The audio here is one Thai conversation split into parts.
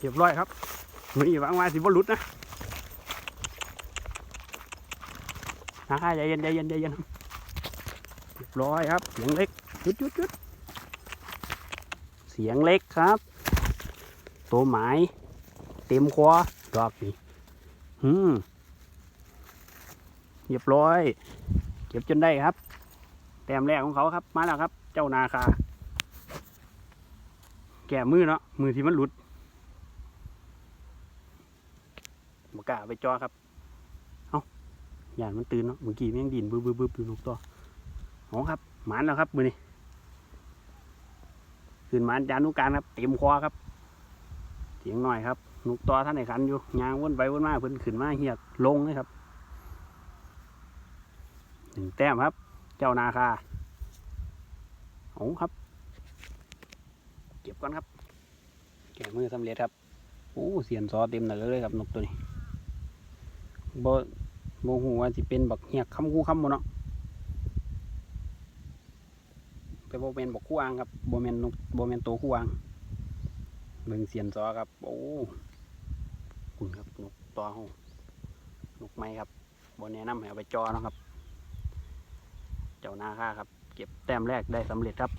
เรียบร้อยครับมือนี้วางไว้สิบ่หลุดนะนะคะใจเย็นใจเย็นใจเย็นครับเรียบร้อยครับ เสียงเล็กจุดจุดจุดเสียงเล็กครับ ตัวหมายเต็มคอดอกนี่อืมเรียบร้อยเก็บจนได้ครับ แต้มแรกของเขาครับ มาแล้วครับ เจ้านาคา แก่มือเนาะมือที่มันหลุด บกล้าไปจอครับ เอาหย่านมันตื่นเนาะ เมื่อกี้แม่งดินบึ้บบึ้บบึ้บอยู่นกตัวเอครับ หมานแล้วครับมือนี้ขึ้นหมานจานุการครับ เต็มคอครับ เสียงหน่อยครับนกตัวท่านไหนขันอยู่ยางวนไปวนมาเพิ่นขึ้นมาเหียกลงเลยครับหนึ่งแต้มครับ เจ้านาคาเอาครับ เก็บก่อนครับ แก่มือสำเร็จครับ โอ้ เสียนซอเต็มหนักเลยครับนกตัวนี้ บ่บ่หูว่าสิเป็นบักเหียกคำคู่คำบ่เนาะแต่บ่เป็นบักคู่อ่างครับบ่แม่นนกบ่แม่นตัวคู่อ่างเบิ่งเสียนซอครับ โอ้คุณครับนกตัวเฮานกไม้ครับบ่แนะนำให้เอาไปจอเนาะครับ เจ้านาค่าครับ เก็บแต้มแรกได้สำเร็จครับ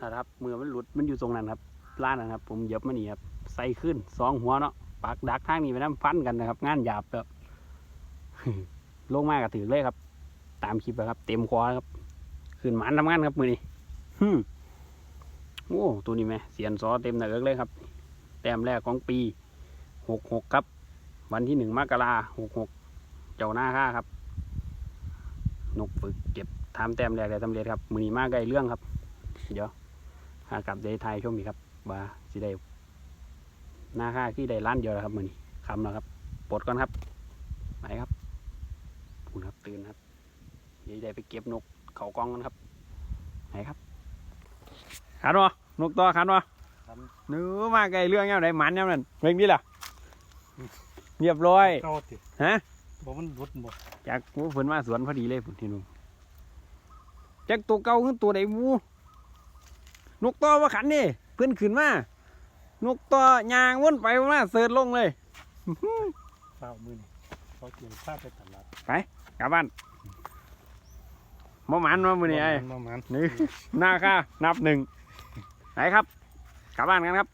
นะครับมือมันหลุดมันอยู่ตรงนั้นครับล้านนะครับ ผมเหย็บมานี่ครับ ใส่ขึ้นสองหัวเนาะ ปากดักทางนี้ไปน้ำฟันกันนะครับ งานหยาบแบบลงมากระถือเลยครับ ตามคลิปนะครับ เต็มคอครับขึ้นหมานทำงานครับมือนี้ฮึโอ้ตัวนี้ไหมเสียนซอเต็มหนักเลยครับ แต้มแรกของปีหกหกครับ วันที่หนึ่งมกราหกหกเจ้าหน้าค่าครับ นกฝึกเก็บทำแต้มแรกได้สำเร็จครับ มือนี้มากใกล้เรื่องครับ เดี๋ยวหากลับได้ทายชมอีกครับว่าสิได้ หน้าค่าที่ได้ล้านเดียวแล้วครับมือนี้คำแล้วครับปลดก่อนครับไปครับพูดครับตื่นครับเดี๋ยวได้ไปเก็บนกเขากองกันครับ ไหนครับขันวะนกตัวขันวะขันนื้อมาไกลเรื่องยังไงมันยังนั่นเร่งนี่ล่ะเรียบร้อยเก้าติฮะบอกมันรุดบ่จากผู้ฝนมาสวนพอดีเลยพุ่นที่นู่นจากตัวเก่าขึ้นตัวใดหมูนกต่อว่าขันนี่เพื่อนขึ้นมา นกต่อยางวนไปวนมาเสิร์ชลงเลยเก้ามือนี่เขาเกี่ยวข้าไปตลาดกลับบ้านบ่หมันมามือนี้ไอ้มามันนี่หน้าค่านับหนึ่งไหนครับ กลับบ้านกันครับ